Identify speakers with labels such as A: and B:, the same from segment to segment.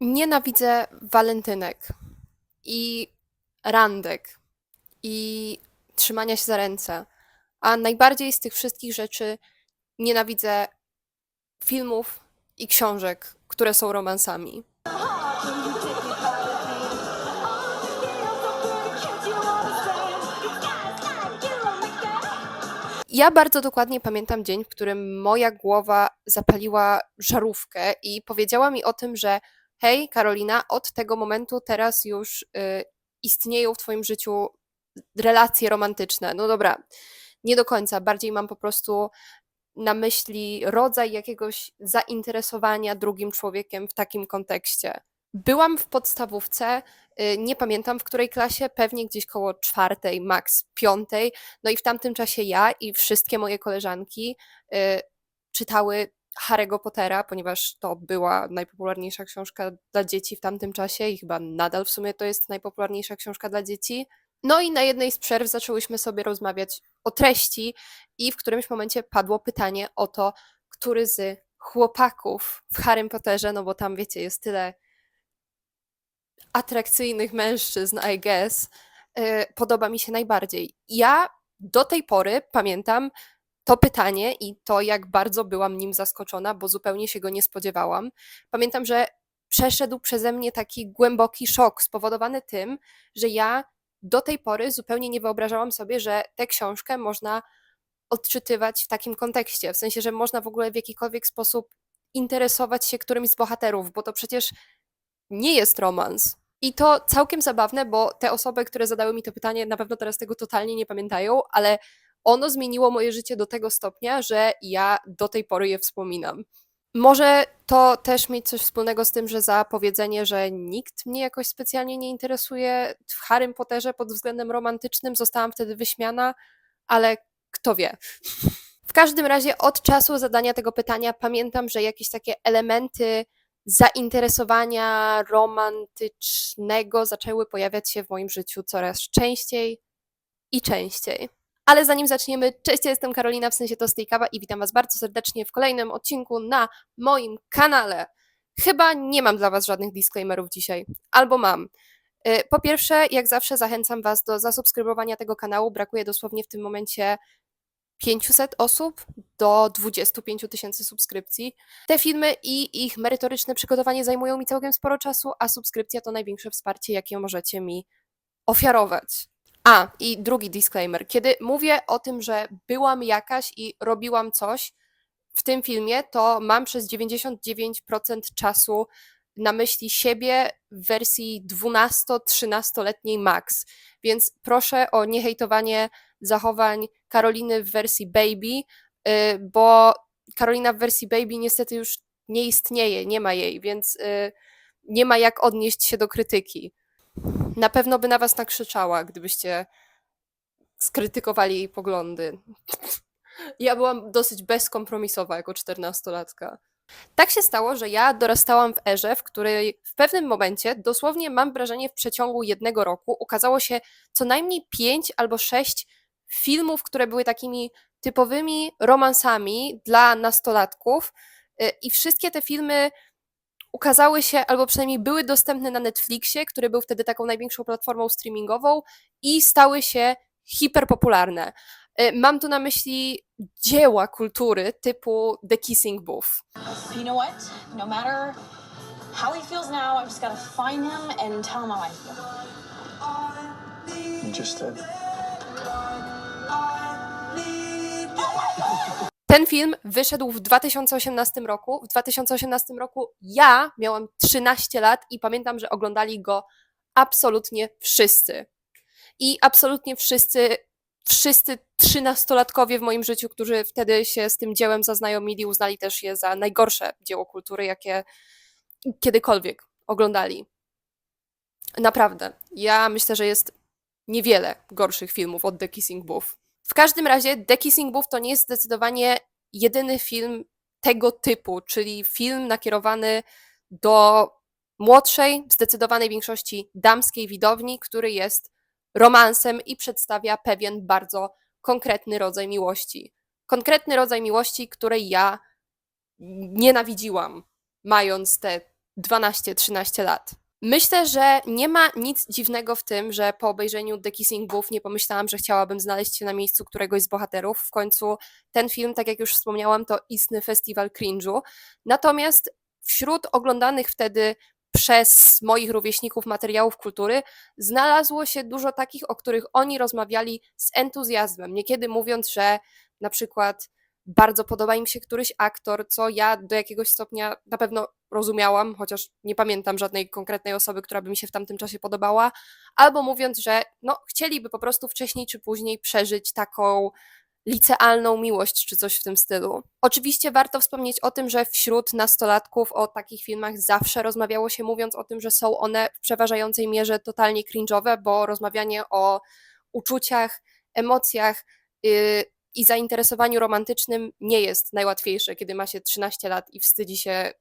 A: Nienawidzę walentynek i randek i trzymania się za ręce. A najbardziej z tych wszystkich rzeczy nienawidzę filmów i książek, które są romansami. Ja bardzo dokładnie pamiętam dzień, w którym moja głowa zapaliła żarówkę i powiedziała mi o tym, że hej, Karolina, od tego momentu teraz już y, istnieją w twoim życiu relacje romantyczne. No dobra, nie do końca. Bardziej mam po prostu na myśli rodzaj jakiegoś zainteresowania drugim człowiekiem w takim kontekście. Byłam w podstawówce, y, nie pamiętam w której klasie, pewnie gdzieś koło czwartej, max piątej. No i w tamtym czasie ja i wszystkie moje koleżanki y, czytały Harry'ego Pottera, ponieważ to była najpopularniejsza książka dla dzieci w tamtym czasie i chyba nadal w sumie to jest najpopularniejsza książka dla dzieci. No i na jednej z przerw zaczęłyśmy sobie rozmawiać o treści i w którymś momencie padło pytanie o to, który z chłopaków w Harrym Potterze, no bo tam wiecie, jest tyle atrakcyjnych mężczyzn, I guess, y, podoba mi się najbardziej. Ja do tej pory pamiętam to pytanie i to, jak bardzo byłam nim zaskoczona, bo zupełnie się go nie spodziewałam. Pamiętam, że przeszedł przeze mnie taki głęboki szok spowodowany tym, że ja do tej pory zupełnie nie wyobrażałam sobie, że tę książkę można odczytywać w takim kontekście. W sensie, że można w ogóle w jakikolwiek sposób interesować się którymś z bohaterów, bo to przecież nie jest romans. I to całkiem zabawne, bo te osoby, które zadały mi to pytanie, na pewno teraz tego totalnie nie pamiętają, ale ono zmieniło moje życie do tego stopnia, że ja do tej pory je wspominam. Może to też mieć coś wspólnego z tym, że za powiedzenie, że nikt mnie jakoś specjalnie nie interesuje w Harrym Potterze pod względem romantycznym, zostałam wtedy wyśmiana, ale kto wie. W każdym razie od czasu zadania tego pytania pamiętam, że jakieś takie elementy zainteresowania romantycznego zaczęły pojawiać się w moim życiu coraz częściej i częściej. Ale zanim zaczniemy, cześć, ja jestem Karolina, w sensie to Kawa i witam Was bardzo serdecznie w kolejnym odcinku na moim kanale. Chyba nie mam dla Was żadnych disclaimerów dzisiaj, albo mam. Y, Po pierwsze, jak zawsze zachęcam Was do zasubskrybowania tego kanału. Brakuje dosłownie w tym momencie 500 osób do 25 tysięcy subskrypcji. Te filmy i ich merytoryczne przygotowanie zajmują mi całkiem sporo czasu, a subskrypcja to największe wsparcie, jakie możecie mi ofiarować. A, i drugi disclaimer. Kiedy mówię o tym, że byłam jakaś i robiłam coś w tym filmie, to mam przez 99% czasu na myśli siebie w wersji 12-13-letniej max. Więc proszę o niehejtowanie zachowań Karoliny w wersji baby, y, bo Karolina w wersji baby niestety już nie istnieje, nie ma jej, więc y, nie ma jak odnieść się do krytyki. Na pewno by na was nakrzyczała, gdybyście skrytykowali jej poglądy. Ja byłam dosyć bezkompromisowa jako czternastolatka. Tak się stało, że ja dorastałam w erze, w której w pewnym momencie, dosłownie mam wrażenie w przeciągu jednego roku, ukazało się co najmniej pięć albo sześć filmów, które były takimi typowymi romansami dla nastolatków. y, I wszystkie te filmy ukazały się, albo przynajmniej były dostępne na Netflixie, który był wtedy taką największą platformą streamingową, i stały się hiperpopularne. Y, Mam tu na myśli dzieła kultury typu The Kissing Booth.
B: You know what? No matter how he feels now, I just gotta find him and tell him how I feel.
C: Just did.
A: Ten film wyszedł w 2018 roku. W 2018 roku ja miałam 13 lat i pamiętam, że oglądali go absolutnie wszyscy. I absolutnie wszyscy, wszyscy trzynastolatkowie w moim życiu, którzy wtedy się z tym dziełem zaznajomili, uznali też je za najgorsze dzieło kultury, jakie kiedykolwiek oglądali. Naprawdę. Ja myślę, że jest niewiele gorszych filmów od The Kissing Booth. W każdym razie The Kissing Booth to nie jest zdecydowanie jedyny film tego typu, czyli film nakierowany do młodszej, zdecydowanej większości damskiej widowni, który jest romansem i przedstawia pewien bardzo konkretny rodzaj miłości. Konkretny rodzaj miłości, której ja nienawidziłam, mając te 12-13 lat. Myślę, że nie ma nic dziwnego w tym, że po obejrzeniu The Kissing Booth nie pomyślałam, że chciałabym znaleźć się na miejscu któregoś z bohaterów. W końcu ten film, tak jak już wspomniałam, to istny festiwal cringe'u. Natomiast wśród oglądanych wtedy przez moich rówieśników materiałów kultury znalazło się dużo takich, o których oni rozmawiali z entuzjazmem, niekiedy mówiąc, że na przykład bardzo podoba im się któryś aktor, co ja do jakiegoś stopnia na pewno rozumiałam, chociaż nie pamiętam żadnej konkretnej osoby, która by mi się w tamtym czasie podobała, albo mówiąc, że no, chcieliby po prostu wcześniej czy później przeżyć taką licealną miłość czy coś w tym stylu. Oczywiście warto wspomnieć o tym, że wśród nastolatków o takich filmach zawsze rozmawiało się mówiąc o tym, że są one w przeważającej mierze totalnie cringe'owe, bo rozmawianie o uczuciach, emocjach yy, i zainteresowaniu romantycznym nie jest najłatwiejsze, kiedy ma się 13 lat i wstydzi się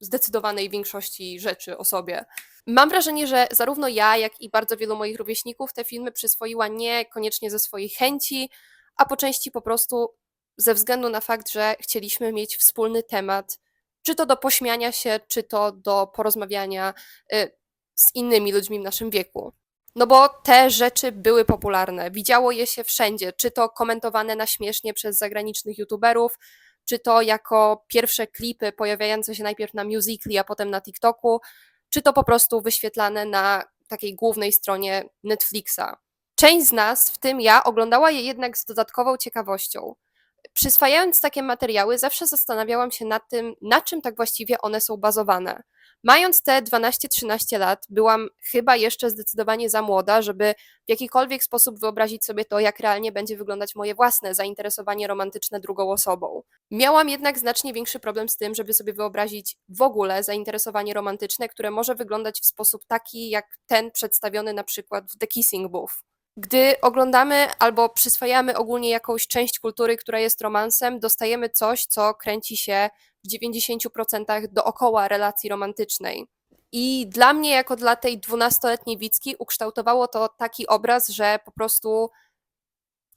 A: zdecydowanej większości rzeczy o sobie. Mam wrażenie, że zarówno ja, jak i bardzo wielu moich rówieśników te filmy przyswoiła niekoniecznie ze swojej chęci, a po części po prostu ze względu na fakt, że chcieliśmy mieć wspólny temat, czy to do pośmiania się, czy to do porozmawiania y, z innymi ludźmi w naszym wieku. No bo te rzeczy były popularne, widziało je się wszędzie, czy to komentowane na śmiesznie przez zagranicznych youtuberów, czy to jako pierwsze klipy pojawiające się najpierw na Musical.ly, a potem na TikToku, czy to po prostu wyświetlane na takiej głównej stronie Netflixa. Część z nas, w tym ja, oglądała je jednak z dodatkową ciekawością. Przyswajając takie materiały, zawsze zastanawiałam się nad tym, na czym tak właściwie one są bazowane. Mając te 12-13 lat, byłam chyba jeszcze zdecydowanie za młoda, żeby w jakikolwiek sposób wyobrazić sobie to, jak realnie będzie wyglądać moje własne zainteresowanie romantyczne drugą osobą. Miałam jednak znacznie większy problem z tym, żeby sobie wyobrazić w ogóle zainteresowanie romantyczne, które może wyglądać w sposób taki, jak ten przedstawiony na przykład w The Kissing Booth. Gdy oglądamy albo przyswajamy ogólnie jakąś część kultury, która jest romansem, dostajemy coś, co kręci się w 90% dookoła relacji romantycznej. I dla mnie, jako dla tej dwunastoletniej Wicki, ukształtowało to taki obraz, że po prostu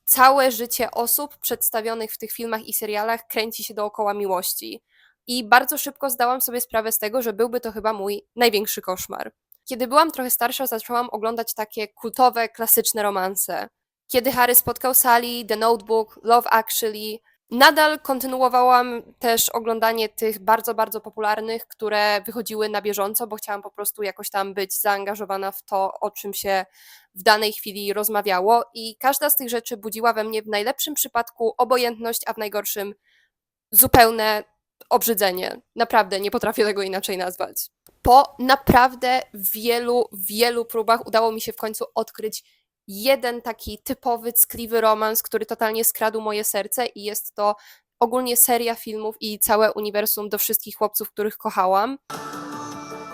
A: całe życie osób przedstawionych w tych filmach i serialach kręci się dookoła miłości. I bardzo szybko zdałam sobie sprawę z tego, że byłby to chyba mój największy koszmar. Kiedy byłam trochę starsza, zaczęłam oglądać takie kultowe, klasyczne romanse. Kiedy Harry spotkał Sally, The Notebook, Love Actually. Nadal kontynuowałam też oglądanie tych bardzo, bardzo popularnych, które wychodziły na bieżąco, bo chciałam po prostu jakoś tam być zaangażowana w to, o czym się w danej chwili rozmawiało. I każda z tych rzeczy budziła we mnie w najlepszym przypadku obojętność, a w najgorszym zupełne obrzydzenie. Naprawdę nie potrafię tego inaczej nazwać. Po naprawdę wielu, wielu próbach udało mi się w końcu odkryć jeden taki typowy, ckliwy romans, który totalnie skradł moje serce i jest to ogólnie seria filmów i całe uniwersum do wszystkich chłopców, których kochałam.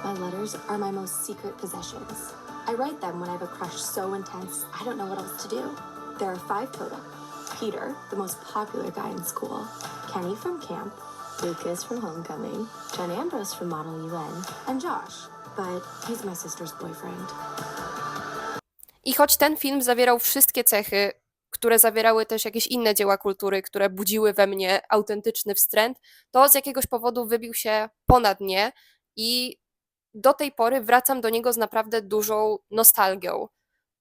C: My letters are my most secret possessions. I write them when I have a crush so intense I don't know what else to do. There are five total. Peter, the most popular guy in school. Kenny from camp. Lucas from homecoming. John Ambrose from Model UN. And Josh, but he's my sister's boyfriend.
A: I choć ten film zawierał wszystkie cechy, które zawierały też jakieś inne dzieła kultury, które budziły we mnie autentyczny wstręt, to z jakiegoś powodu wybił się ponad nie i do tej pory wracam do niego z naprawdę dużą nostalgią.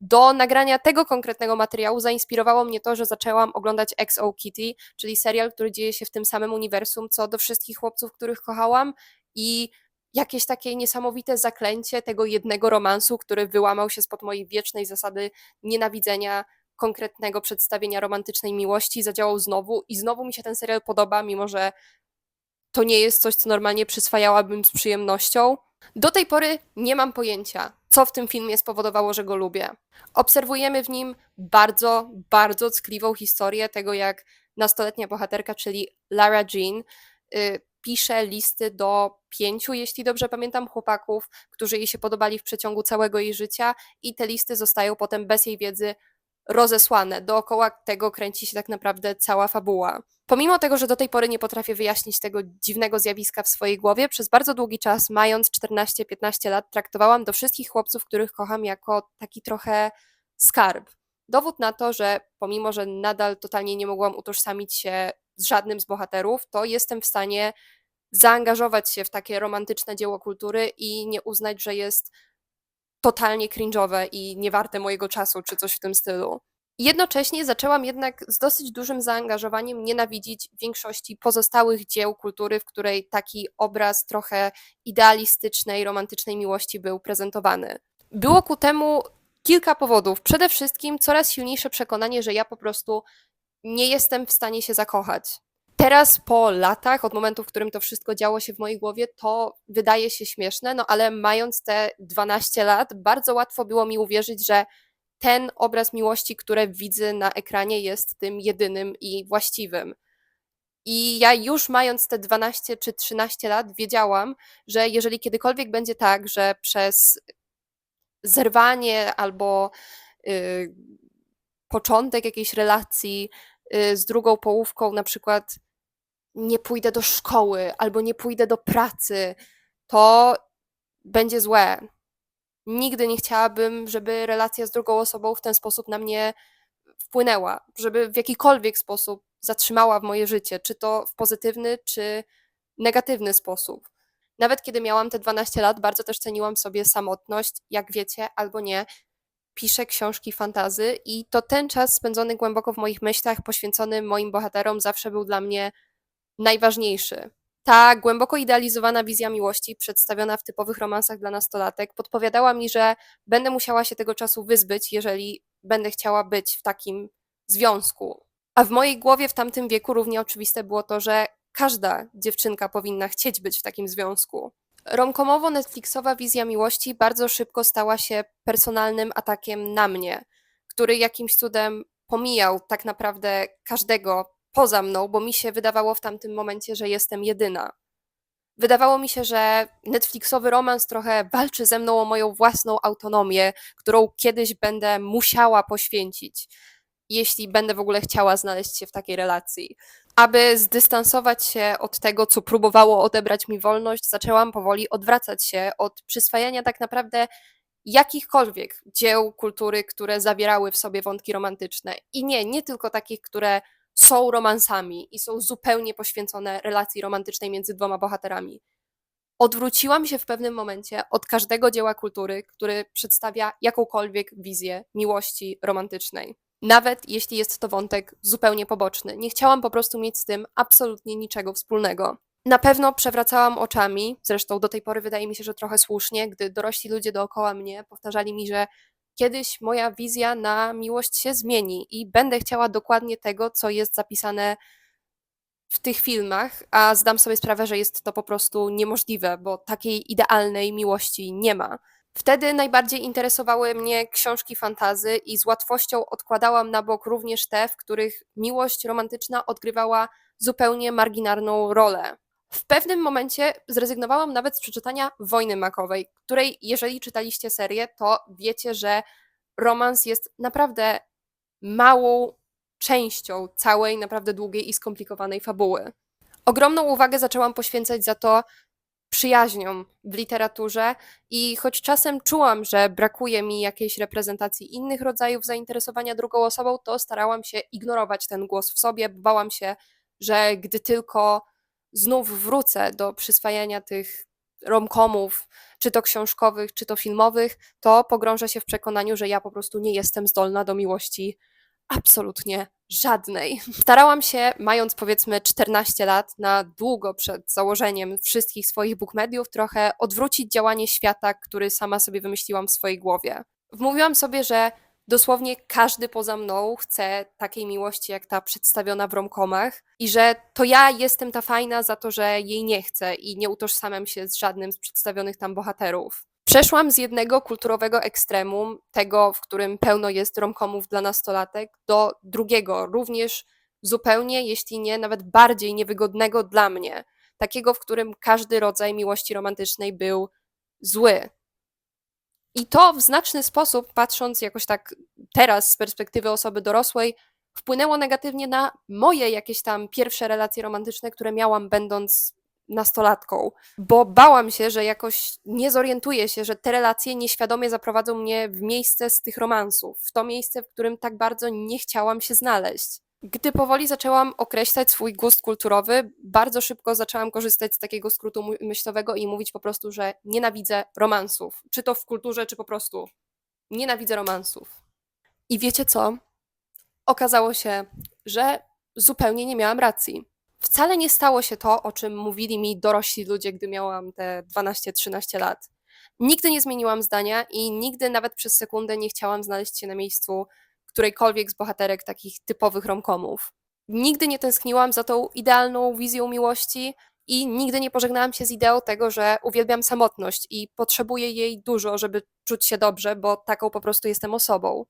A: Do nagrania tego konkretnego materiału zainspirowało mnie to, że zaczęłam oglądać XO Kitty, czyli serial, który dzieje się w tym samym uniwersum, co do wszystkich chłopców, których kochałam i jakieś takie niesamowite zaklęcie tego jednego romansu, który wyłamał się spod mojej wiecznej zasady nienawidzenia konkretnego przedstawienia romantycznej miłości, zadziałał znowu i znowu mi się ten serial podoba, mimo że to nie jest coś, co normalnie przyswajałabym z przyjemnością. Do tej pory nie mam pojęcia, co w tym filmie spowodowało, że go lubię. Obserwujemy w nim bardzo, bardzo ckliwą historię tego, jak nastoletnia bohaterka, czyli Lara Jean, y, pisze listy do pięciu, jeśli dobrze pamiętam, chłopaków, którzy jej się podobali w przeciągu całego jej życia, i te listy zostają potem bez jej wiedzy rozesłane. Dookoła tego kręci się tak naprawdę cała fabuła. Pomimo tego, że do tej pory nie potrafię wyjaśnić tego dziwnego zjawiska w swojej głowie, przez bardzo długi czas, mając 14-15 lat, traktowałam do wszystkich chłopców, których kocham, jako taki trochę skarb. Dowód na to, że pomimo, że nadal totalnie nie mogłam utożsamić się z żadnym z bohaterów, to jestem w stanie zaangażować się w takie romantyczne dzieło kultury i nie uznać, że jest totalnie cringe'owe i niewarte mojego czasu, czy coś w tym stylu. Jednocześnie zaczęłam jednak z dosyć dużym zaangażowaniem nienawidzić większości pozostałych dzieł kultury, w której taki obraz trochę idealistycznej, romantycznej miłości był prezentowany. Było ku temu kilka powodów. Przede wszystkim coraz silniejsze przekonanie, że ja po prostu nie jestem w stanie się zakochać. Teraz po latach, od momentu, w którym to wszystko działo się w mojej głowie, to wydaje się śmieszne, no ale mając te 12 lat, bardzo łatwo było mi uwierzyć, że ten obraz miłości, który widzę na ekranie, jest tym jedynym i właściwym. I ja już mając te 12 czy 13 lat, wiedziałam, że jeżeli kiedykolwiek będzie tak, że przez zerwanie albo y, początek jakiejś relacji y, z drugą połówką, na przykład nie pójdę do szkoły albo nie pójdę do pracy, to będzie złe. Nigdy nie chciałabym, żeby relacja z drugą osobą w ten sposób na mnie wpłynęła, żeby w jakikolwiek sposób zatrzymała w moje życie, czy to w pozytywny, czy negatywny sposób. Nawet kiedy miałam te 12 lat, bardzo też ceniłam sobie samotność, jak wiecie, albo nie. Piszę książki fantazy i to ten czas spędzony głęboko w moich myślach, poświęcony moim bohaterom, zawsze był dla mnie najważniejszy. Ta głęboko idealizowana wizja miłości, przedstawiona w typowych romansach dla nastolatek, podpowiadała mi, że będę musiała się tego czasu wyzbyć, jeżeli będę chciała być w takim związku. A w mojej głowie w tamtym wieku równie oczywiste było to, że każda dziewczynka powinna chcieć być w takim związku. Romkomowo-Netflixowa wizja miłości bardzo szybko stała się personalnym atakiem na mnie, który jakimś cudem pomijał tak naprawdę każdego poza mną, bo mi się wydawało w tamtym momencie, że jestem jedyna. Wydawało mi się, że Netflixowy romans trochę walczy ze mną o moją własną autonomię, którą kiedyś będę musiała poświęcić, jeśli będę w ogóle chciała znaleźć się w takiej relacji. Aby zdystansować się od tego, co próbowało odebrać mi wolność, zaczęłam powoli odwracać się od przyswajania tak naprawdę jakichkolwiek dzieł kultury, które zawierały w sobie wątki romantyczne. I nie, nie tylko takich, które są romansami i są zupełnie poświęcone relacji romantycznej między dwoma bohaterami. Odwróciłam się w pewnym momencie od każdego dzieła kultury, który przedstawia jakąkolwiek wizję miłości romantycznej. Nawet jeśli jest to wątek zupełnie poboczny. Nie chciałam po prostu mieć z tym absolutnie niczego wspólnego. Na pewno przewracałam oczami, zresztą do tej pory wydaje mi się, że trochę słusznie, gdy dorośli ludzie dookoła mnie powtarzali mi, że kiedyś moja wizja na miłość się zmieni i będę chciała dokładnie tego, co jest zapisane w tych filmach, a zdam sobie sprawę, że jest to po prostu niemożliwe, bo takiej idealnej miłości nie ma. Wtedy najbardziej interesowały mnie książki fantazy i z łatwością odkładałam na bok również te, w których miłość romantyczna odgrywała zupełnie marginalną rolę. W pewnym momencie zrezygnowałam nawet z przeczytania Wojny Makowej, której, jeżeli czytaliście serię, to wiecie, że romans jest naprawdę małą częścią całej naprawdę długiej i skomplikowanej fabuły. Ogromną uwagę zaczęłam poświęcać za to przyjaźniom w literaturze i choć czasem czułam, że brakuje mi jakiejś reprezentacji innych rodzajów zainteresowania drugą osobą, to starałam się ignorować ten głos w sobie, bałam się, że gdy tylko znów wrócę do przyswajania tych romkomów, czy to książkowych, czy to filmowych, to pogrążę się w przekonaniu, że ja po prostu nie jestem zdolna do miłości absolutnie żadnej. Starałam się, mając powiedzmy 14 lat, na długo przed założeniem wszystkich swoich bookmediów, trochę odwrócić działanie świata, który sama sobie wymyśliłam w swojej głowie. Wmówiłam sobie, że dosłownie każdy poza mną chce takiej miłości, jak ta przedstawiona w romkomach, i że to ja jestem ta fajna za to, że jej nie chcę i nie utożsamiam się z żadnym z przedstawionych tam bohaterów. Przeszłam z jednego kulturowego ekstremum, tego, w którym pełno jest romkomów dla nastolatek, do drugiego, również zupełnie, jeśli nie nawet bardziej niewygodnego dla mnie, takiego, w którym każdy rodzaj miłości romantycznej był zły. I to w znaczny sposób, patrząc jakoś tak teraz z perspektywy osoby dorosłej, wpłynęło negatywnie na moje jakieś tam pierwsze relacje romantyczne, które miałam będąc nastolatką, bo bałam się, że jakoś nie zorientuję się, że te relacje nieświadomie zaprowadzą mnie w miejsce z tych romansów, w to miejsce, w którym tak bardzo nie chciałam się znaleźć. Gdy powoli zaczęłam określać swój gust kulturowy, bardzo szybko zaczęłam korzystać z takiego skrótu myślowego i mówić po prostu, że nienawidzę romansów. Czy to w kulturze, czy po prostu nienawidzę romansów. I wiecie co? Okazało się, że zupełnie nie miałam racji. Wcale nie stało się to, o czym mówili mi dorośli ludzie, gdy miałam te 12-13 lat. Nigdy nie zmieniłam zdania i nigdy nawet przez sekundę nie chciałam znaleźć się na miejscu którejkolwiek z bohaterek takich typowych romkomów. Nigdy nie tęskniłam za tą idealną wizją miłości i nigdy nie pożegnałam się z ideą tego, że uwielbiam samotność i potrzebuję jej dużo, żeby czuć się dobrze, bo taką po prostu jestem osobą.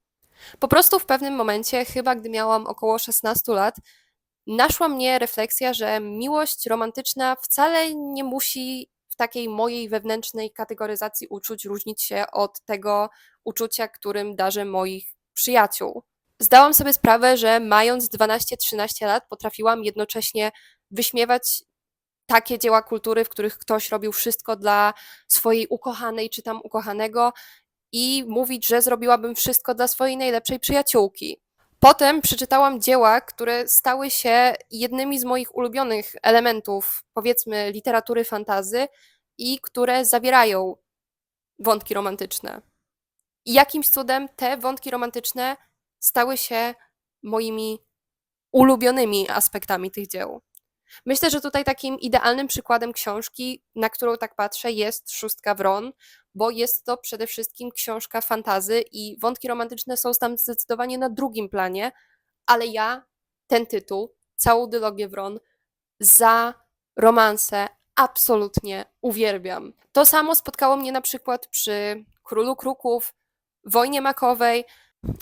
A: Po prostu w pewnym momencie, chyba gdy miałam około 16 lat, naszła mnie refleksja, że miłość romantyczna wcale nie musi w takiej mojej wewnętrznej kategoryzacji uczuć różnić się od tego uczucia, którym darzę moich przyjaciół. Zdałam sobie sprawę, że mając 12-13 lat potrafiłam jednocześnie wyśmiewać takie dzieła kultury, w których ktoś robił wszystko dla swojej ukochanej czy tam ukochanego i mówić, że zrobiłabym wszystko dla swojej najlepszej przyjaciółki. Potem przeczytałam dzieła, które stały się jednymi z moich ulubionych elementów, powiedzmy, literatury fantazy i które zawierają wątki romantyczne. I jakimś cudem te wątki romantyczne stały się moimi ulubionymi aspektami tych dzieł. Myślę, że tutaj takim idealnym przykładem książki, na którą tak patrzę, jest Szóstka Wron, bo jest to przede wszystkim książka fantazy i wątki romantyczne są tam zdecydowanie na drugim planie, ale ja ten tytuł, całą dylogię Wron, za romanse absolutnie uwielbiam. To samo spotkało mnie na przykład przy Królu Kruków, Wojnie Makowej,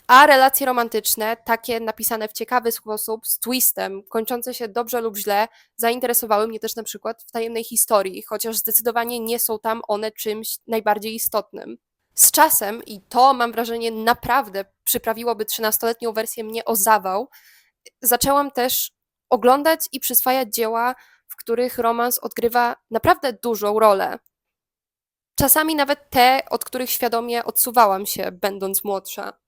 A: a relacje romantyczne, takie napisane w ciekawy sposób, z twistem, kończące się dobrze lub źle, zainteresowały mnie też na przykład w tajemnej historii, chociaż zdecydowanie nie są tam one czymś najbardziej istotnym. Z czasem, i to mam wrażenie naprawdę przyprawiłoby 13-letnią wersję mnie o zawał, zaczęłam też oglądać i przyswajać dzieła, w których romans odgrywa naprawdę dużą rolę. Czasami nawet te, od których świadomie odsuwałam się, będąc młodsza.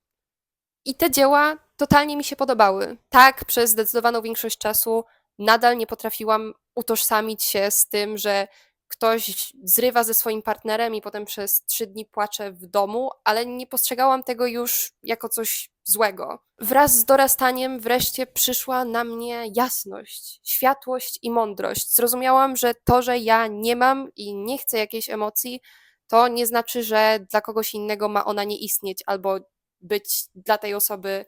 A: I te dzieła totalnie mi się podobały. Tak, przez zdecydowaną większość czasu nadal nie potrafiłam utożsamić się z tym, że ktoś zrywa ze swoim partnerem i potem przez trzy dni płacze w domu, ale nie postrzegałam tego już jako coś złego. Wraz z dorastaniem wreszcie przyszła na mnie jasność, światłość i mądrość. Zrozumiałam, że to, że ja nie mam i nie chcę jakiejś emocji, to nie znaczy, że dla kogoś innego ma ona nie istnieć albo być dla tej osoby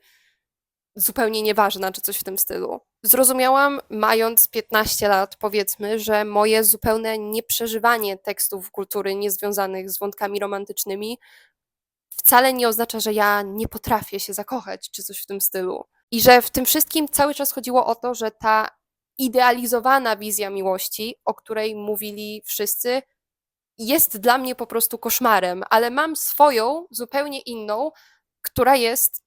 A: zupełnie nieważna, czy coś w tym stylu. Zrozumiałam, mając 15 lat, powiedzmy, że moje zupełne nieprzeżywanie tekstów kultury niezwiązanych z wątkami romantycznymi wcale nie oznacza, że ja nie potrafię się zakochać, czy coś w tym stylu. I że w tym wszystkim cały czas chodziło o to, że ta idealizowana wizja miłości, o której mówili wszyscy, jest dla mnie po prostu koszmarem, ale mam swoją, zupełnie inną, która jest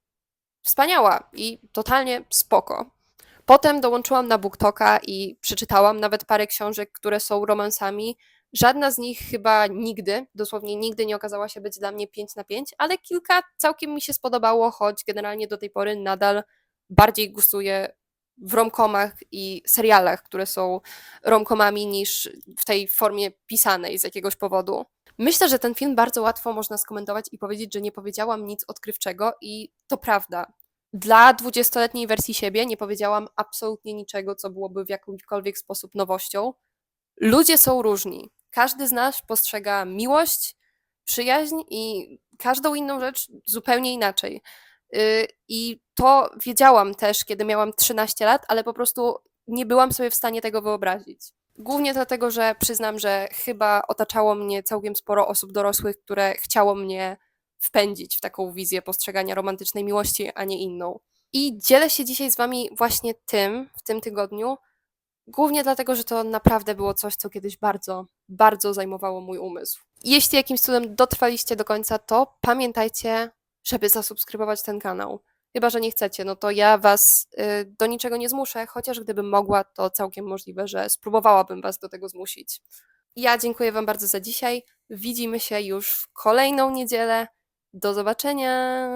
A: wspaniała i totalnie spoko. Potem dołączyłam na BookToka i przeczytałam nawet parę książek, które są romansami. Żadna z nich chyba nigdy, dosłownie nigdy nie okazała się być dla mnie 5 na 5, ale kilka całkiem mi się spodobało, choć generalnie do tej pory nadal bardziej gustuję w romkomach i serialach, które są romkomami niż w tej formie pisanej z jakiegoś powodu. Myślę, że ten film bardzo łatwo można skomentować i powiedzieć, że nie powiedziałam nic odkrywczego i to prawda. Dla 20-letniej wersji siebie nie powiedziałam absolutnie niczego, co byłoby w jakikolwiek sposób nowością. Ludzie są różni. Każdy z nas postrzega miłość, przyjaźń i każdą inną rzecz zupełnie inaczej. Yy, I to wiedziałam też, kiedy miałam 13 lat, ale po prostu nie byłam sobie w stanie tego wyobrazić. Głównie dlatego, że przyznam, że chyba otaczało mnie całkiem sporo osób dorosłych, które chciało mnie wpędzić w taką wizję postrzegania romantycznej miłości, a nie inną. I dzielę się dzisiaj z Wami właśnie tym w tym tygodniu, głównie dlatego, że to naprawdę było coś, co kiedyś bardzo, bardzo zajmowało mój umysł. Jeśli jakimś cudem dotrwaliście do końca, to pamiętajcie, żeby zasubskrybować ten kanał. Chyba, że nie chcecie, no to ja Was y, do niczego nie zmuszę, chociaż gdybym mogła, to całkiem możliwe, że spróbowałabym Was do tego zmusić. Ja dziękuję Wam bardzo za dzisiaj. Widzimy się już w kolejną niedzielę. Do zobaczenia!